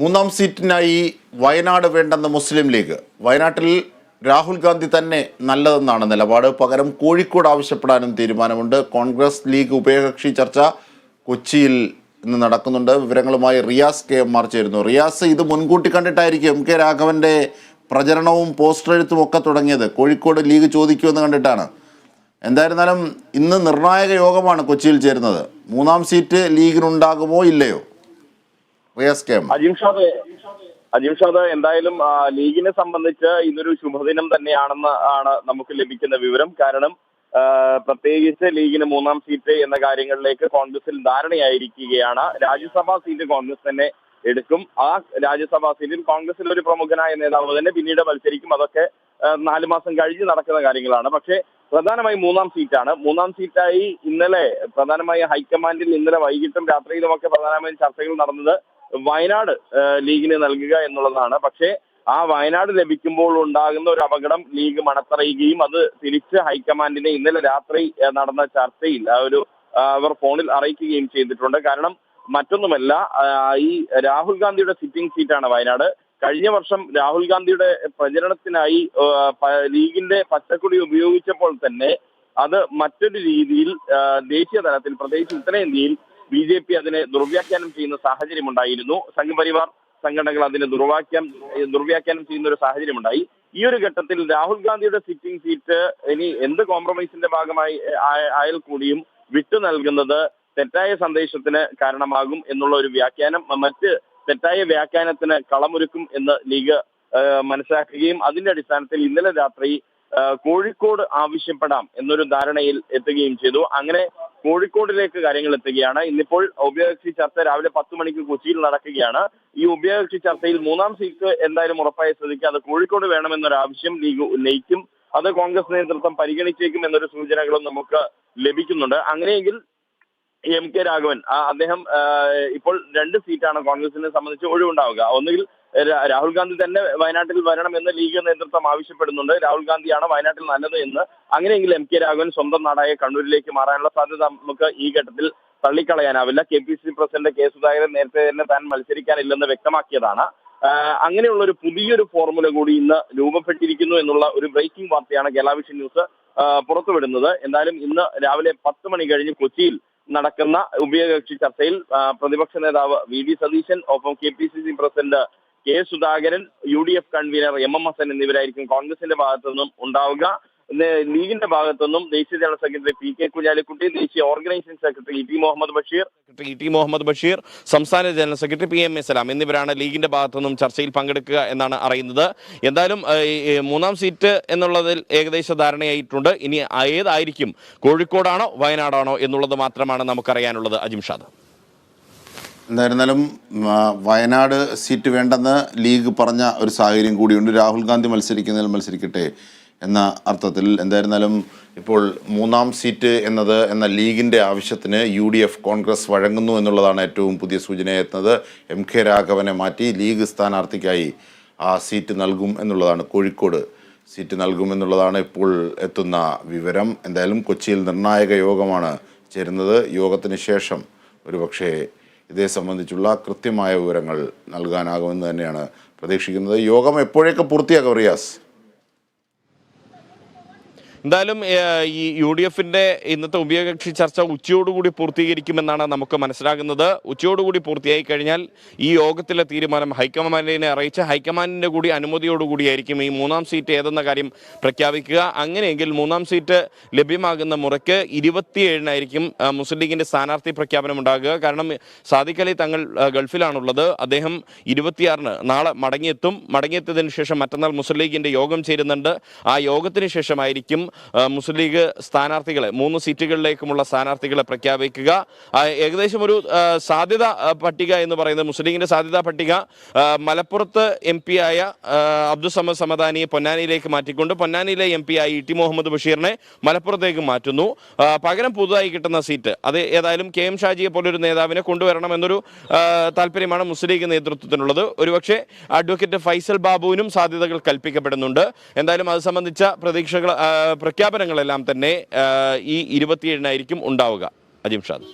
മൂന്നാം സീറ്റിനായി വയനാട് വേണ്ടെന്ന മുസ്ലിം ലീഗ്. വയനാട്ടിൽ രാഹുൽ ഗാന്ധി തന്നെ നല്ലതെന്നാണ് നിലപാട്. പകരം കോഴിക്കോട് ആവശ്യപ്പെടാനും തീരുമാനമുണ്ട്. കോൺഗ്രസ് ലീഗ് ഉഭയകക്ഷി ചർച്ച കൊച്ചിയിൽ ഇന്ന് നടക്കുന്നുണ്ട്. വിവരങ്ങളുമായി റിയാസ് കെ എം ആർ ചേരുന്നു. റിയാസ് ഇത് മുൻകൂട്ടി കണ്ടിട്ടായിരിക്കും എം കെ രാഘവന്റെ പ്രചരണവും പോസ്റ്റർ എഴുത്തും ഒക്കെ തുടങ്ങിയത്. കോഴിക്കോട് ലീഗ് ചോദിക്കുമെന്ന് കണ്ടിട്ടാണ്. എന്തായിരുന്നാലും ഇന്ന് നിർണായക യോഗമാണ് കൊച്ചിയിൽ ചേരുന്നത്. മൂന്നാം സീറ്റ് ലീഗിനുണ്ടാകുമോ ഇല്ലയോ? അജിംഷാദ് അജിംഷാദ് എന്തായാലും ലീഗിനെ സംബന്ധിച്ച് ഇതൊരു ശുഭദിനം തന്നെയാണെന്ന് ആണ് നമുക്ക് ലഭിക്കുന്ന വിവരം. കാരണം പ്രത്യേകിച്ച് ലീഗിന് മൂന്നാം സീറ്റ് എന്ന കാര്യങ്ങളിലേക്ക് കോൺഗ്രസിൽ ധാരണയായിരിക്കുകയാണ്. രാജ്യസഭാ സീറ്റ് കോൺഗ്രസ് തന്നെ എടുക്കും. ആ രാജ്യസഭാ സീറ്റിൽ കോൺഗ്രസിൽ ഒരു പ്രമുഖനായ നേതാവ് തന്നെ പിന്നീട് മത്സരിക്കും. അതൊക്കെ നാല് മാസം കഴിഞ്ഞ് നടക്കുന്ന കാര്യങ്ങളാണ്. പക്ഷേ പ്രധാനമായും മൂന്നാം സീറ്റാണ്. മൂന്നാം സീറ്റായി ഇന്നലെ പ്രധാനമായും ഹൈക്കമാൻഡിൽ ഇന്നലെ വൈകിട്ടും രാത്രിയിലുമൊക്കെ പ്രധാനമായും ചർച്ചകൾ നടന്നത് വയനാട് ലീഗിന് നൽകുക എന്നുള്ളതാണ്. പക്ഷേ ആ വയനാട് ലഭിക്കുമ്പോൾ ഉണ്ടാകുന്ന ഒരു അപകടം ലീഗ് മണത്തറിയുകയും അത് തിരിച്ച് ഹൈക്കമാൻഡിനെ ഇന്നലെ രാത്രി നടന്ന ചർച്ചയിൽ ആ ഒരു അവർ ഫോണിൽ അറിയിക്കുകയും ചെയ്തിട്ടുണ്ട്. കാരണം മറ്റൊന്നുമല്ല ഈ രാഹുൽ ഗാന്ധിയുടെ സിറ്റിംഗ് സീറ്റാണ് വയനാട്. കഴിഞ്ഞ വർഷം രാഹുൽ ഗാന്ധിയുടെ പ്രചരണത്തിനായി ലീഗിന്റെ പച്ചക്കൊടി ഉപയോഗിച്ചപ്പോൾ തന്നെ അത് മറ്റൊരു രീതിയിൽ ദേശീയ തലത്തിൽ പ്രത്യേകിച്ച് ഉത്തരേന്ത്യയിൽ ബി ജെ പി അതിനെ ദുർവ്യാഖ്യാനം ചെയ്യുന്ന സാഹചര്യമുണ്ടായിരുന്നു. സംഘപരിവാർ സംഘടനകൾ അതിനെ ദുർവാഖ്യം ദുർവ്യാഖ്യാനം ചെയ്യുന്ന ഒരു സാഹചര്യമുണ്ടായി. ഈ ഒരു ഘട്ടത്തിൽ രാഹുൽ ഗാന്ധിയുടെ സിറ്റിംഗ് സീറ്റ് ഇനി എന്ത് കോംപ്രമൈസിന്റെ ഭാഗമായി ആയ- ആയാൽ കൂടിയും വിട്ടു നൽകുന്നത് തെറ്റായ സന്ദേശത്തിന് കാരണമാകും എന്നുള്ള ഒരു വ്യാഖ്യാനം മറ്റ് തെറ്റായ വ്യാഖ്യാനത്തിന് കളമൊരുക്കും എന്ന് ലീഗ് മനസ്സിലാക്കുകയും അതിന്റെ അടിസ്ഥാനത്തിൽ ഇന്നലെ രാത്രി കോഴിക്കോട് ആവശ്യപ്പെടാം എന്നൊരു ധാരണയിൽ എത്തുകയും ചെയ്തു. അങ്ങനെ കോഴിക്കോടിലേക്ക് കാര്യങ്ങൾ എത്തുകയാണ്. ഇന്നിപ്പോൾ ഉഭയകക്ഷി ചർച്ച രാവിലെ പത്ത് മണിക്ക് കൊച്ചിയിൽ നടക്കുകയാണ്. ഈ ഉഭയകക്ഷി ചർച്ചയിൽ മൂന്നാം സീറ്റ് എന്തായാലും ഉറപ്പായ സ്ഥിതിക്ക് അത് കോഴിക്കോട് വേണമെന്നൊരു ആവശ്യം ലീഗ് ഉന്നയിക്കും. അത് കോൺഗ്രസ് നേതൃത്വം പരിഗണിച്ചേക്കും എന്നൊരു സൂചനകളും നമുക്ക് ലഭിക്കുന്നുണ്ട്. അങ്ങനെയെങ്കിൽ എം കെ രാഘവൻ അദ്ദേഹം ഇപ്പോൾ രണ്ട് സീറ്റാണ് കോൺഗ്രസിനെ സംബന്ധിച്ച് ഒഴിവുണ്ടാവുക. ഒന്നുകിൽ രാഹുൽ ഗാന്ധി തന്നെ വയനാട്ടിൽ വരണം വരണമെന്ന് ലീഗ് നേതൃത്വം ആവശ്യപ്പെടുന്നുണ്ട്. രാഹുൽ ഗാന്ധിയാണ് വയനാട്ടിൽ നല്ലത് എന്ന്. അങ്ങനെയെങ്കിൽ എം കെ രാഘവൻ സ്വന്തം നാടായ കണ്ണൂരിലേക്ക് മാറാനുള്ള സാധ്യത നമുക്ക് ഈ ഘട്ടത്തിൽ തള്ളിക്കളയാനാവില്ല. K P C president K Sudhakaran നേരത്തെ തന്നെ താൻ മത്സരിക്കാനില്ലെന്ന് വ്യക്തമാക്കിയതാണ്. അങ്ങനെയുള്ള ഒരു പുതിയൊരു ഫോർമുല കൂടി ഇന്ന് രൂപപ്പെട്ടിരിക്കുന്നു എന്നുള്ള ഒരു ബ്രേക്കിംഗ് വാർത്തയാണ് കേരള ന്യൂസ് പുറത്തുവിടുന്നത്. എന്തായാലും ഇന്ന് രാവിലെ പത്ത് മണി കഴിഞ്ഞ് കൊച്ചിയിൽ നടക്കുന്ന ഉഭയകക്ഷി ചർച്ചയിൽ പ്രതിപക്ഷ നേതാവ് വി ഡി സതീശൻ ഒപ്പം K P C C president K Sudhakaran U D F convener M M Hassan എന്നിവരായിരിക്കും കോൺഗ്രസിന്റെ ഭാഗത്തു നിന്നും ഉണ്ടാവുക. ലീഗിന്റെ ഭാഗത്തു നിന്നും ദേശീയ general secretary P K Kunhalikutty ദേശീയ organising secretary E T Muhammad Basheer secretary E T Muhammad Basheer സംസ്ഥാന general secretary P M A Salam എന്നിവരാണ് ലീഗിന്റെ ഭാഗത്തു നിന്നും ചർച്ചയിൽ പങ്കെടുക്കുക എന്നാണ് അറിയുന്നത്. എന്തായാലും മൂന്നാം സീറ്റ് എന്നുള്ളതിൽ ഏകദേശ ധാരണയായിട്ടുണ്ട്. ഇനി ഏതായിരിക്കും? കോഴിക്കോടാണോ വയനാടാണോ എന്നുള്ളത് മാത്രമാണ് നമുക്കറിയാനുള്ളത്. അജിംഷാദ് എന്തായിരുന്നാലും വയനാട് സീറ്റ് വേണ്ടെന്ന് ലീഗ് പറഞ്ഞ ഒരു സാഹചര്യം കൂടിയുണ്ട്. രാഹുൽ ഗാന്ധി മത്സരിക്കുന്നതിൽ മത്സരിക്കട്ടെ എന്ന അർത്ഥത്തിൽ എന്തായിരുന്നാലും ഇപ്പോൾ മൂന്നാം സീറ്റ് എന്നത് എന്ന ലീഗിന്റെ ആവശ്യത്തിന് യു ഡി എഫ് കോൺഗ്രസ് വഴങ്ങുന്നു എന്നുള്ളതാണ് ഏറ്റവും പുതിയ സൂചനയെത്തുന്നത് എം കെ രാഘവനെ മാറ്റി ലീഗ് സ്ഥാനാർത്ഥിക്കായി ആ സീറ്റ് നൽകും എന്നുള്ളതാണ്. കോഴിക്കോട് സീറ്റ് നൽകുമെന്നുള്ളതാണ് ഇപ്പോൾ എത്തുന്ന വിവരം. എന്തായാലും കൊച്ചിയിൽ നിർണായക യോഗമാണ് ചേരുന്നത്. യോഗത്തിന് ശേഷം ഒരുപക്ഷേ ഇതേ സംബന്ധിച്ചുള്ള കൃത്യമായ വിവരങ്ങൾ നൽകാനാകുമെന്ന് തന്നെയാണ് പ്രതീക്ഷിക്കുന്നത്. യോഗം എപ്പോഴേക്ക് പൂർത്തിയാക്കും റിയാസ്? എന്തായാലും ഈ യു ഡി എഫിന്റെ ഇന്നത്തെ ഉഭയകക്ഷി ചർച്ച ഉച്ചയോടുകൂടി പൂർത്തീകരിക്കുമെന്നാണ് നമുക്ക് മനസ്സിലാകുന്നത്. ഉച്ചയോടുകൂടി പൂർത്തിയായി കഴിഞ്ഞാൽ ഈ യോഗത്തിലെ തീരുമാനം ഹൈക്കമാൻഡിനെ അറിയിച്ച് ഹൈക്കമാൻഡിന്റെ കൂടി അനുമതിയോടുകൂടിയായിരിക്കും ഈ മൂന്നാം സീറ്റ് ഏതെന്ന കാര്യം പ്രഖ്യാപിക്കുക. അങ്ങനെയെങ്കിൽ മൂന്നാം സീറ്റ് ലഭ്യമാകുന്ന മുറയ്ക്ക് ഇരുപത്തിയേഴിനായിരിക്കും മുസ്ലിം ലീഗിന്റെ സ്ഥാനാർത്ഥി പ്രഖ്യാപനം ഉണ്ടാകുക. കാരണം സാദിഖ് അലി തങ്ങൾ ഗൾഫിലാണുള്ളത്. അദ്ദേഹം ഇരുപത്തിയാറിന് നാളെ മടങ്ങിയെത്തും. മടങ്ങിയെത്തിയതിനു ശേഷം മറ്റന്നാൾ മുസ്ലിം ലീഗിന്റെ യോഗം ചേരുന്നുണ്ട്. ആ യോഗത്തിന് ശേഷമായിരിക്കും മുസ്ലിം ലീഗ് സ്ഥാനാർത്ഥികളെ മൂന്ന് സീറ്റുകളിലേക്കുമുള്ള സ്ഥാനാർത്ഥികളെ പ്രഖ്യാപിക്കുക. ഏകദേശം ഒരു സാധ്യത പട്ടിക എന്ന് പറയുന്നത് മുസ്ലിം ലീഗിന്റെ സാധ്യതാ പട്ടിക. മലപ്പുറത്ത് എം പി ആയ അബ്ദുസമ സമദാനിയെ പൊന്നാനിയിലേക്ക് മാറ്റിക്കൊണ്ട് പൊന്നാനിയിലെ എം പി ആയി ഇ ടി മുഹമ്മദ് ബഷീറിനെ മലപ്പുറത്തേക്ക് മാറ്റുന്നു. പകരം പുതുതായി കിട്ടുന്ന സീറ്റ് അത് ഏതായാലും കെ എം ഷാജിയെ പോലൊരു നേതാവിനെ കൊണ്ടുവരണം എന്നൊരു താല്പര്യമാണ് മുസ്ലിം ലീഗ് നേതൃത്വത്തിനുള്ളത്. ഒരുപക്ഷെ അഡ്വക്കേറ്റ് ഫൈസൽ ബാബുവിനും സാധ്യതകൾ കൽപ്പിക്കപ്പെടുന്നുണ്ട്. എന്തായാലും അത് സംബന്ധിച്ച പ്രതീക്ഷകൾ പ്രഖ്യാപനങ്ങളെല്ലാം തന്നെ ഈ ഇരുപത്തിയേഴിനായിരിക്കും ഉണ്ടാവുക. അജിം ഷാദ്.